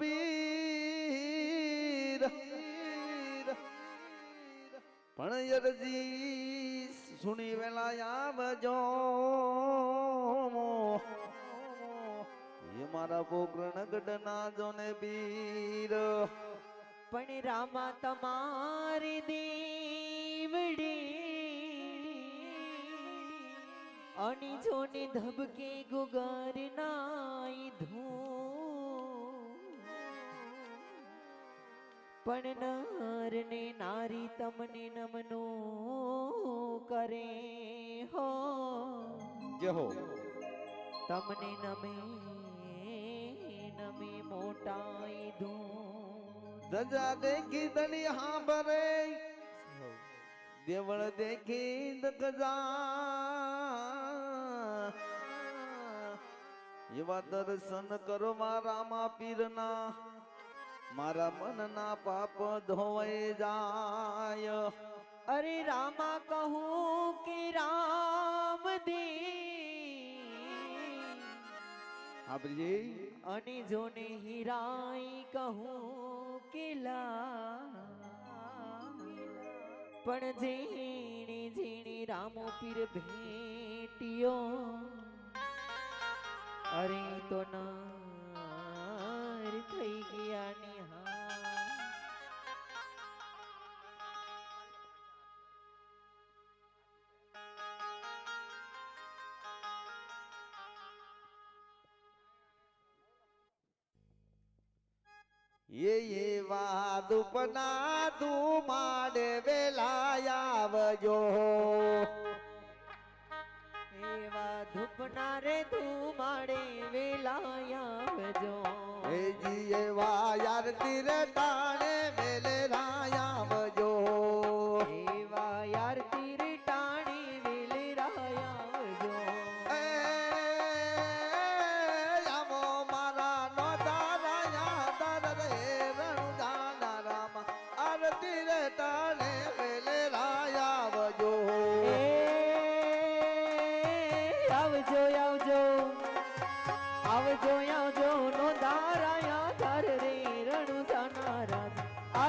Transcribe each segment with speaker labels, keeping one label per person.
Speaker 1: પીર પણ યરજી સુણી વેલા આવજો એ મારા પોકરણ ગઢના જોને બીર
Speaker 2: પણ રામા તમારી દીવડી. અણી જોને ધબકે ગુગર નાઈ ધૂ. પણ નર ને નારી તમને નમનો કરે હો.
Speaker 1: જહો હો.
Speaker 2: તમને નમે નમે મોટાઈ ધૂ
Speaker 1: ધજા દેખી તણી હાંભરે દેવળ દેખી દગજા. એવા દર્શન કરો મારા પીરના મારા મનના પાપ ધોવાઈ જાય.
Speaker 2: અરે રામા કહું કે રામ દી.
Speaker 1: આપજી
Speaker 2: અને જોને હીરાઈ કહું કે લા. પણ જેણે જેણે રામો પીર ભેટ્યો અરે તો ના થઈ ગયા નિહાર
Speaker 1: એવા દુપના તું માડે વેલા આવજો.
Speaker 2: એવા ધૂપના રે તું માડે વેલાયાવજો
Speaker 1: એ જી એવા યાર તીર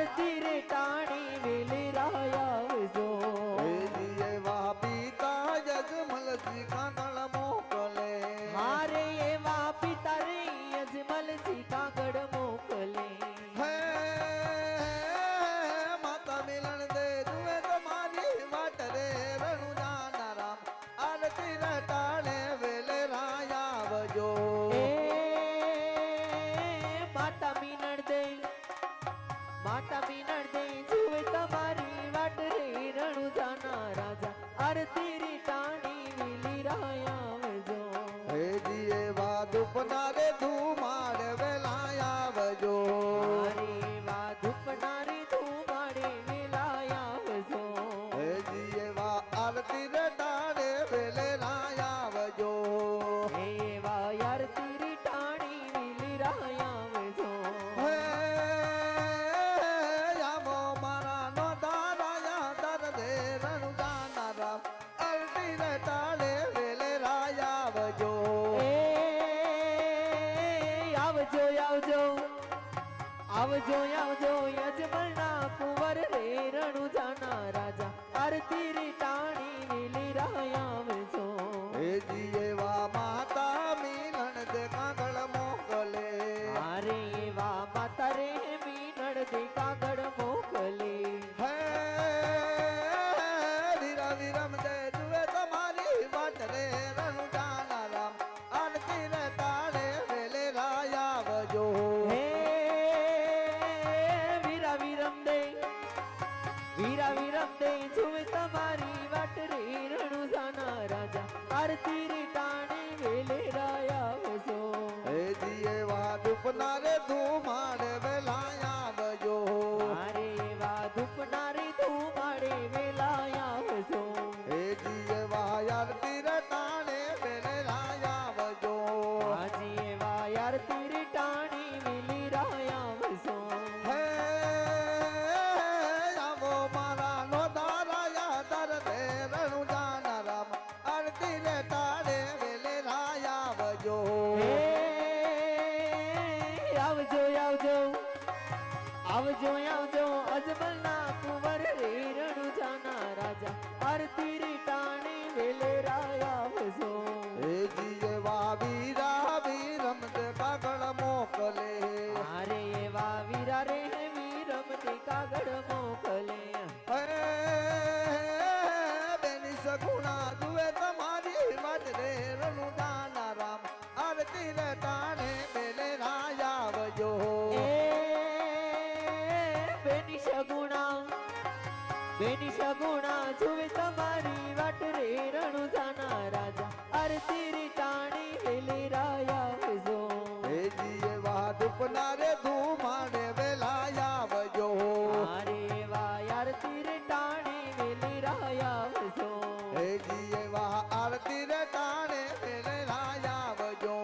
Speaker 1: આરતી રે ટાણી વેલે.
Speaker 2: આવજો આવજો યજમલના કુંવર રે રણુ જાના રાજા. આરતી રી ટાણી વેલી રાયાવજો
Speaker 1: હે જીએ વા આરતી રી
Speaker 2: ટાણી વેલે રાયાવજો
Speaker 1: હે જીએ વાદ દુપના
Speaker 2: આવજો અજમલના કુંવર રે જાના રાજા. આરતી રે ટાણી વેલી રાય આવજો
Speaker 1: હે જીએ વાદુપના રે ધુમાડે વેલા આવજો
Speaker 2: મારે વા યાર તીર ટાણી વેલી રાય આવજો
Speaker 1: હે જીએ વાહ આરતી રે ટાણે બેલે રાજા આવજો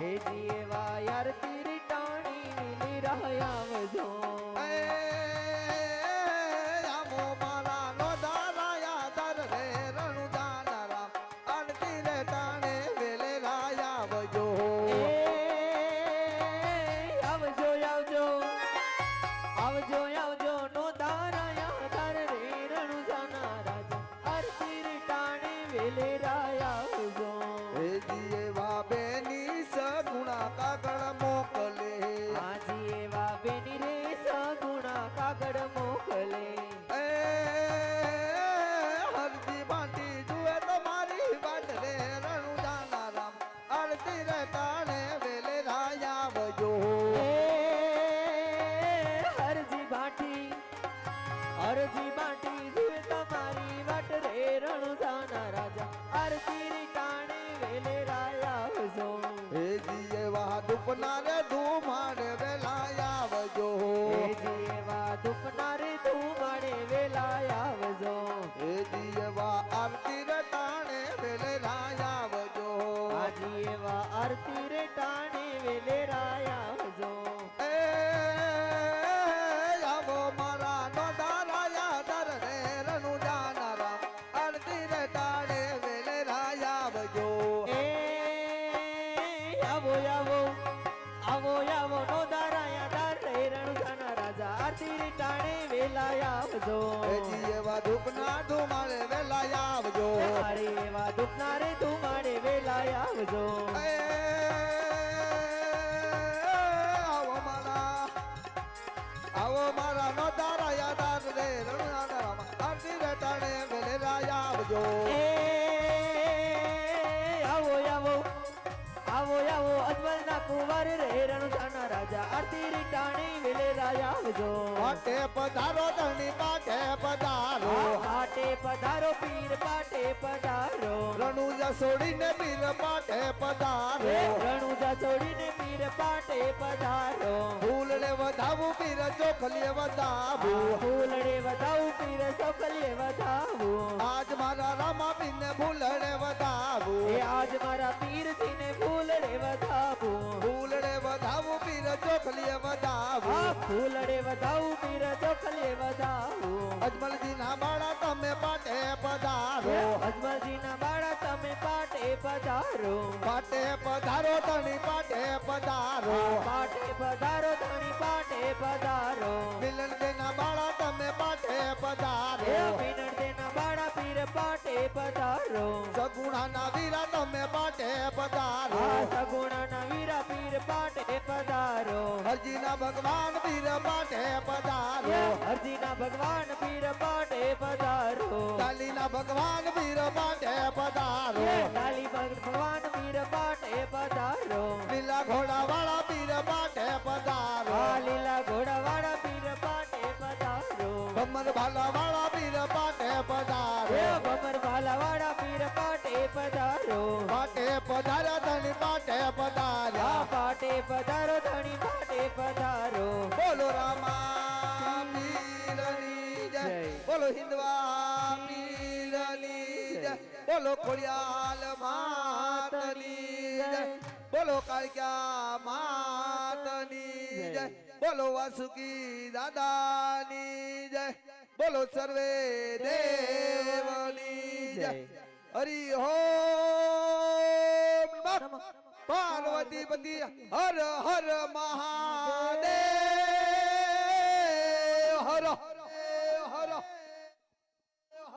Speaker 2: હેજી વા યાર તીર ટાણી વેલી રાય
Speaker 1: ટાણે વેલે વાહ દુપના આવજો. જીએ ધૂપના ધુમાડે વેલા આવજો.
Speaker 2: મારે એવા ધૂપના રે ધુમાડે વેલા આવજો.
Speaker 1: આવો મારા આવો મારા નો તારા દર રે રણુ આરતી રે ટાણે વેલે આવજો
Speaker 2: આવો આવો આવો આવો અજમલના કુંવર રે રણુજાના રાજા આરતી રે ટાણી વેલે રાય આવજો.
Speaker 1: પાટે પધારો ધણી પાટે પધારો.
Speaker 2: પાટે પધારો પીર પાટે પધારો.
Speaker 1: રણુજા છોડીને પીર પાટે પધારો.
Speaker 2: રણુજા છોડીને પીર પાટે પધારો.
Speaker 1: ફૂલડે વધાવું પીર ચોખલીએ વધાવું.
Speaker 2: ફૂલડે વધાવું પીર ચોખલીએ વધાવું.
Speaker 1: આજ મારા રામા પીને ફૂલડે વધાવું.
Speaker 2: આજ મારા પીરજીને ફૂલડે વધાવું. આ
Speaker 1: વધાવું.
Speaker 2: ફૂલડે વધાવું પીર ચોકલીએ વધાવું.
Speaker 1: અજમલજીના બાળા તમે પાટે પધારો.
Speaker 2: અજમલજીના બાળા તમે પાટે પધારો.
Speaker 1: પાટે પધારો ધણી પાટે પધારો.
Speaker 2: પાટે પધારો ધણી પાટે પધારો.
Speaker 1: મિલન દેના બાળા તમે પાટે પધારો.
Speaker 2: મિલન દેના બાળા પીર પાટે પધારો.
Speaker 1: સગુણાના વીરા તમે પાટે પધારો.
Speaker 2: સગુણા ના વીરા પીર પાટે
Speaker 1: હરજીના ભગવાન પીર માટે પધારો.
Speaker 2: હરજીના ભગવાન પીર પાટે પધારો.
Speaker 1: કાલીના ભગવાન પીર માટે પધારો.
Speaker 2: કાલી ભગવાન પીર પાટે પધારો.
Speaker 1: લીલા ઘોડા વાળા પીર માટે પધારો.
Speaker 2: લીલા લીલા ઘોડાવાળા પીર પાટે પધારો.
Speaker 1: ભમર ભાલા વાળા પીર માટે પધારો.
Speaker 2: ભમર ભાલા વાળા પીર પાટે પધારો.
Speaker 1: પાટે પધારો ધણી પાટે પધારો.
Speaker 2: પાટે પધારો પધારો.
Speaker 1: બોલો રામા પીરની જય. બોલો હિન્દવા પીરની જય. બોલો ખોડિયાલ માતની જય. બોલો કાળક્યા માતની જય. બોલો વાસુકી દાદાની જય. બોલો સર્વે દેવની જય. હરિ હો પાર્વતી પતિ હર હર મહાદેવ.